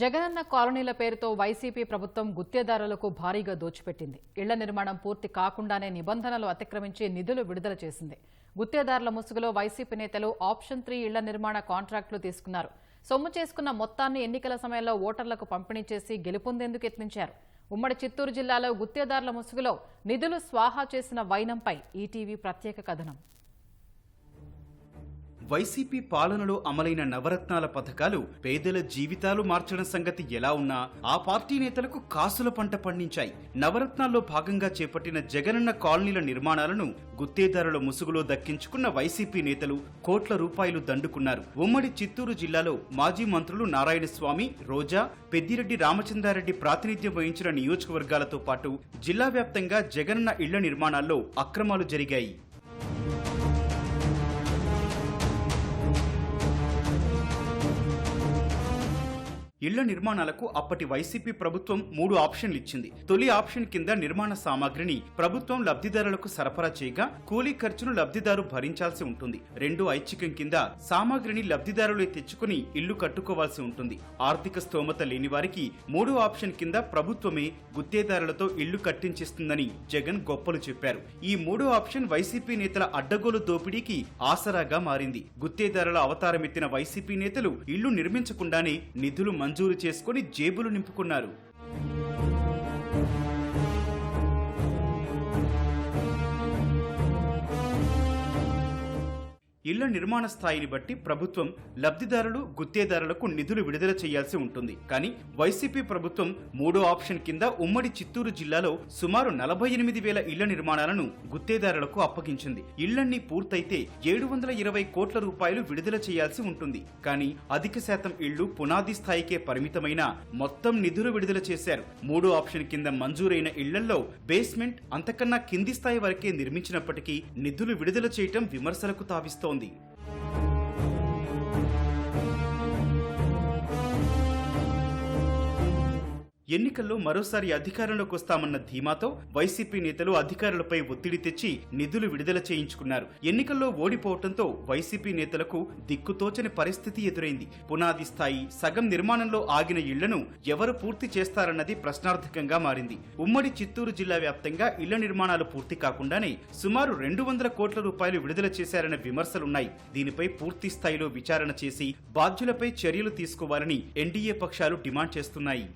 జగనన్న కాలనీల పేరుతో వైసీపీ ప్రభుత్వం గుత్తేదారులకు భారీగా దోచిపెట్టింది. ఇళ్ళ నిర్మాణం పూర్తి కాకుండానే నిబంధనలు అతిక్రమించి నిధులు విడుదల చేసింది. గుత్తేదారుల ముసుగులో వైసీపీ నేతలు ఆప్షన్ త్రీ ఇళ్ళ నిర్మాణ కాంట్రాక్టులు తీసుకున్నారు. సొమ్ము చేసుకున్న మొత్తాన్ని ఎన్నికల సమయంలో ఓటర్లకు పంపిణీ చేసి గెలుపొందేందుకు యత్నించారు. ఉమ్మడి చిత్తూరు జిల్లాలో గుత్తేదారుల ముసుగులో నిధులు స్వాహా చేసిన వైనంపై ఈటీవీ ప్రత్యేక కథనం. వైసీపీ పాలనలో అమలైన నవరత్నాల పథకాలు పేదల జీవితాలు మార్చడం సంగతి ఎలా ఉన్నా ఆ పార్టీ నేతలకు కాసుల పంట పండించాయి. నవరత్నాల్లో భాగంగా చేపట్టిన జగనన్న కాలనీల నిర్మాణాలను గుత్తేదారుల ముసుగులో దక్కించుకున్న వైసీపీ నేతలు కోట్ల రూపాయలు దండుకున్నారు. ఉమ్మడి చిత్తూరు జిల్లాలో మాజీ మంత్రులు నారాయణస్వామి రోజా పెద్దిరెడ్డి రామచందారెడ్డి ప్రాతినిధ్యం వహించిన నియోజకవర్గాలతో పాటు జిల్లా వ్యాప్తంగా జగనన్న ఇళ్ళ నిర్మాణాల్లో అక్రమాలు జరిగాయి. ఇళ్ళ నిర్మాణాలకు అప్పటి వైసీపీ ప్రభుత్వం మూడు ఆప్షన్లు ఇచ్చింది. తొలి ఆప్షన్ కింద నిర్మాణ సామాగ్రిని ప్రభుత్వం లబ్ధిదారులకు సరఫరా చేయగా కూలీ ఖర్చును లబ్ధిదారు భరించాల్సి ఉంటుంది. రెండు ఐచ్ఛికం కింద సామాగ్రిని లబ్ధిదారులే తెచ్చుకుని ఇల్లు కట్టుకోవాల్సి ఉంటుంది. ఆర్థిక స్తోమత లేని వారికి మూడో ఆప్షన్ కింద ప్రభుత్వమే గుత్తేదారులతో ఇల్లు కట్టించిస్తుందని జగన్ గొప్పలు చెప్పారు. ఈ మూడో ఆప్షన్ వైసీపీ నేతల అడ్డగోలు దోపిడీకి ఆసరాగా మారింది. గుత్తేదారుల అవతారమెత్తిన వైసీపీ నేతలు ఇల్లు నిర్మించకుండానే నిధులు మంజూరు చేసుకుని జేబులు నింపుకున్నారు. ఇళ్ళ నిర్మాణ స్థాయిని బట్టి ప్రభుత్వం లబ్ధిదారులు గుత్తేదారులకు నిధులు విడుదల చేయాల్సి ఉంటుంది. కానీ వైసీపీ ప్రభుత్వం మూడో ఆప్షన్ కింద ఉమ్మడి చిత్తూరు జిల్లాలో సుమారు నలభై ఎనిమిది వేల ఇళ్ళ నిర్మాణాలను గుత్తేదారులకు అప్పగించింది. ఇళ్ళన్నీ పూర్తయితే ఏడు వందల ఇరవై కోట్ల రూపాయలు విడుదల చేయాల్సి ఉంటుంది. కానీ అధిక శాతం ఇళ్ళు పునాది స్థాయికే పరిమితమైన మొత్తం నిధులు విడుదల చేశారు. మూడో ఆప్షన్ కింద మంజూరైన ఇళ్ళలో బేస్మెంట్ అంతకన్నా కింది స్థాయి వరకే నిర్మించినప్పటికీ నిధులు విడుదల చేయటం విమర్శలకు తావిస్తోంది. 顶。ఎన్నికల్లో మరోసారి అధికారంలోకి వస్తామన్న ధీమాతో వైసీపీ నేతలు అధికారులపై ఒత్తిడి తెచ్చి నిధులు విడుదల చేయించుకున్నారు. ఎన్నికల్లో ఓడిపోవడంతో వైసీపీ నేతలకు దిక్కుతోచని పరిస్థితి ఎదురైంది. పునాది స్థాయి సగం నిర్మాణంలో ఆగిన ఇళ్ళను ఎవరు పూర్తి చేస్తారన్నది ప్రశ్నార్థకంగా మారింది. ఉమ్మడి చిత్తూరు జిల్లా వ్యాప్తంగా ఇళ్ళ నిర్మాణాలు పూర్తి కాకుండానే సుమారు రెండు వందల కోట్ల రూపాయలు విడుదల చేశారన్న విమర్శలున్నాయి. దీనిపై పూర్తి స్థాయిలో విచారణ చేసి బాధ్యులపై చర్యలు తీసుకోవాలని ఎన్డీఏ పక్షాలు డిమాండ్ చేస్తున్నాయి.